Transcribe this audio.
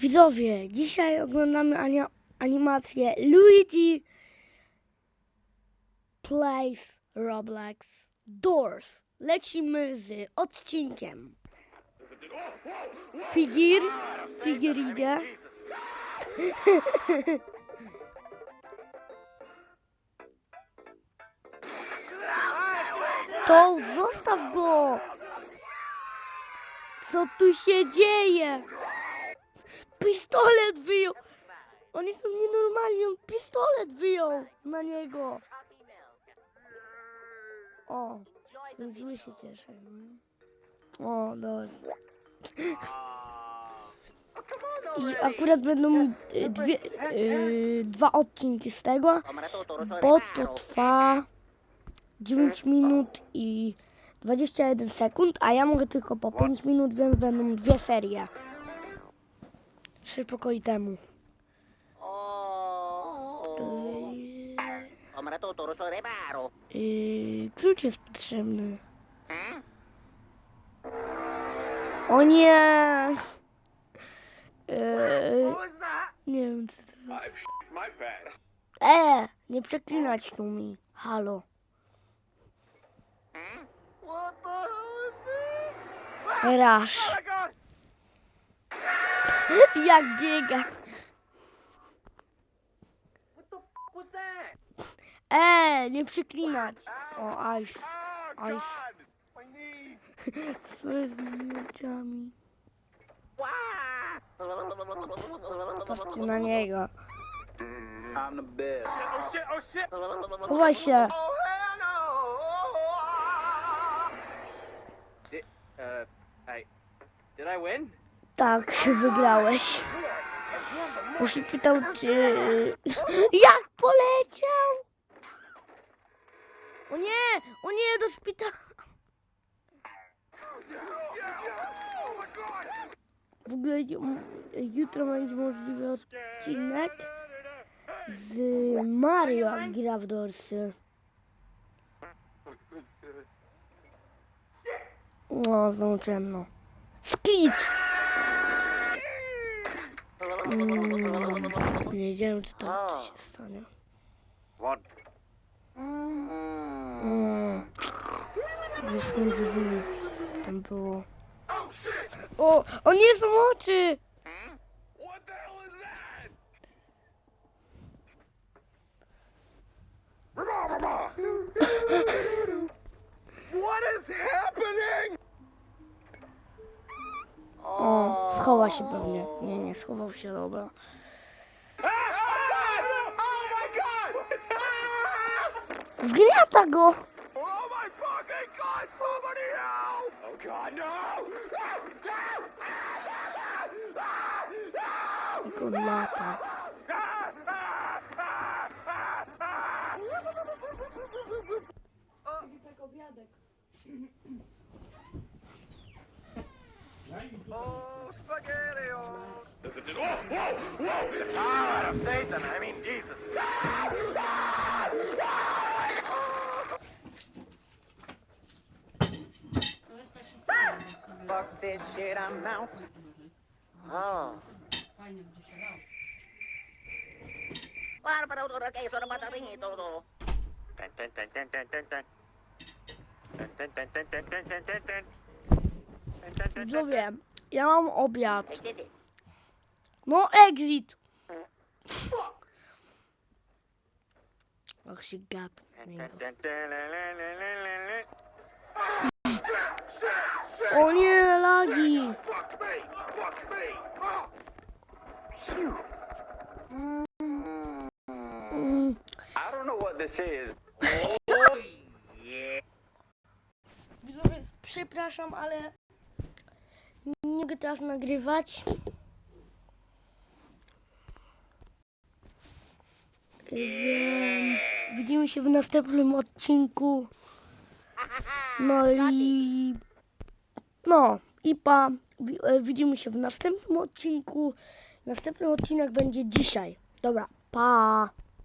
Widzowie, dzisiaj oglądamy ani- animację Luigi Plays Roblox Doors. Lecimy z odcinkiem. Figir, figir idzie. To zostaw go! Co tu się dzieje? Pistolet wyjął! Oni są nienormalni, on pistolet wyjął na niego. O, ten zły się cieszy. O, dobra. I akurat będą y, dwie, y, dwa odcinki z tego, bo to trwa 9 minut i 21 sekund, a ja mogę tylko po 5 minut, więc będą dwie serie. Trzy pokoi temu. Yy, klucz jest potrzebny. O nie! Yy, nie wiem co to jest. E, nie przeklinać tu mi. Halo. Rasz. Jak biega. Eee, nie przyklinać. O, ice. Ice. Pewniuciami. Patrzcie na niego. Chowaj się. Uh, Did I win? Tak, wygrałeś. Się pytał, czy... Jak poleciał? O nie, o nie, do szpitala. W ogóle ju- jutro będzie możliwy odcinek z Mario gra w Dorsy. No, znowu ciemno. Skicz! Mm, nie wiedziałem, czy tak to się stanie. Mm, Wiesz, między nimi tam było. O, on jest moczy! Schowa się pewnie. Nie, nie, schował się, dobra. Zgniata go! Oh Whoa, whoa, whoa! Ah, out of Satan, I mean Jesus. Fuck this shit, I'm out. Oh. So na Ja mam obiad. No exit. Och się gap. O nie, lagi. I. Przepraszam, ale nie mogę teraz nagrywać. Więc widzimy się w następnym odcinku. No i... No i pa. E, Widzimy się w następnym odcinku. Następny odcinek będzie dzisiaj. Dobra, pa.